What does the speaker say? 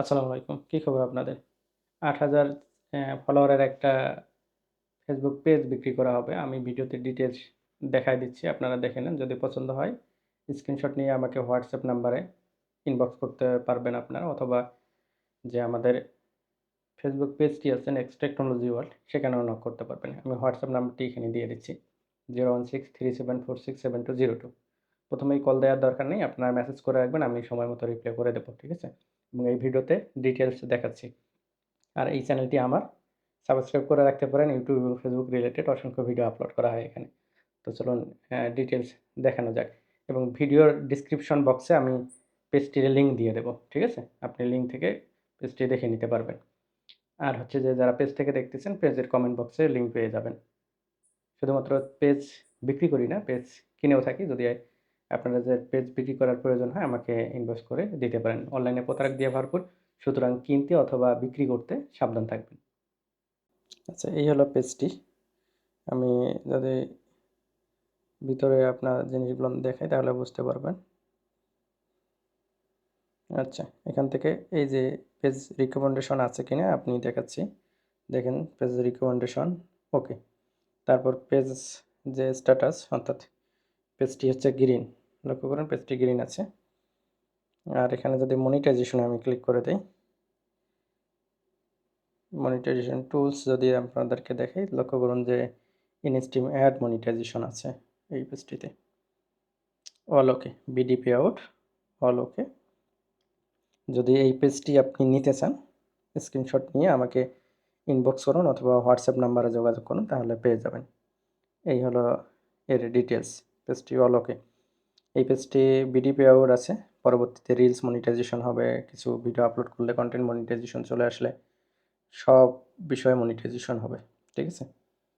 আসসালামু আলাইকুম। কী খবর আপনাদের? আট হাজার ফলোয়ারের একটা ফেসবুক পেজ বিক্রি করা হবে। আমি ভিডিওতে ডিটেলস দেখাই দিচ্ছি, আপনারা দেখে নেন। যদি পছন্দ হয় স্ক্রিনশট নিয়ে আমাকে হোয়াটসঅ্যাপ নাম্বারে ইনবক্স করতে পারবেন আপনারা, অথবা যে আমাদের ফেসবুক পেজটি আছে নেক্সট টেকনোলজি ওয়ার্ল্ড সেখানেও নক করতে পারবেন। আমি হোয়াটসঅ্যাপ নাম্বারটি এখানে দিয়ে দিচ্ছি zero one six three seven four six seven two zero two প্রথমেই কল দেওয়ার দরকার নেই, আপনারা মেসেজ করে রাখবেন, আমি সময় মতো রিপ্লাই করে দেবো, ঠিক আছে? এবং এই ভিডিওতে ডিটেলস দেখাচ্ছি। আর এই চ্যানেলটি আমার। সাবস্ক্রাইব করে রাখতে পারেন ইউটিউব এবং ফেসবুক রিলেটেড অসংখ্য ভিডিও আপলোড করা হয় এখানে। তো চলুন ডিটেলস দেখানো যাক। এবং ভিডিওর ডিসক্রিপশন বক্সে আমি পেজটির লিঙ্ক দিয়ে দেবো, ঠিক আছে? আপনি লিঙ্ক থেকে পেজটি দেখে নিতে পারবেন। আর হচ্ছে যে, যারা পেজ থেকে দেখতেছেন পেজের কমেন্ট বক্সে লিঙ্ক পেয়ে যাবেন। শুধুমাত্র পেজ বিক্রি করি না পেজ কিনেও থাকি, যদি আপনারা যে পেজ বিক্রি করার প্রয়োজন হয়, আমাকে ইনভেস্ট করে দিতে পারেন। অনলাইনে প্রতারক দিয়ে ভরপুর, সুতরাং কিনতে অথবা বিক্রি করতে সাবধান থাকবেন। আচ্ছা এই হলো পেজটি আমি যদি ভিতরে আপনার জিনিসগুলো দেখাই, তাহলে বুঝতে পারবেন। আচ্ছা এখান থেকে এই যে পেজ রিকমেন্ডেশন আছে কিনা, আপনি দেখাচ্ছি। দেখেন পেজ রিকমেন্ডেশন ওকে তারপর পেজ যে স্ট্যাটাস অর্থাৎ পেজটি হচ্ছে গ্রিন লক্ষ্য করুন, পেজটি গ্রিন আছে। আর এখানে যদি মনিটাইজেশনে আমি ক্লিক করে দিই মনিটাইজেশন টুলস যদি আপনাদেরকে দেখাই, লক্ষ্য করুন যে ইনস্টিম অ্যাড মনিটাইজেশন আছে এই পেজটিতে। All okay BDP out all okay যদি এই পেজটি আপনি নিতে চান স্ক্রিনশট নিয়ে আমাকে ইনবক্স করুন অথবা হোয়াটসঅ্যাপ নাম্বারে যোগাযোগ করুন, তাহলে পেয়ে যাবেন। এই হলো এর ডিটেলস পেজটি অল ওকে এই পেজটি বিডি আউট আছে। পরবর্তীতে রিলস মনিটাইজেশন হবে, কিছু ভিডিও আপলোড করলে কন্টেন্ট মনিটাইজেশন চলে আসলে সব বিষয়ে মনিটাইজেশন হবে, ঠিক আছে?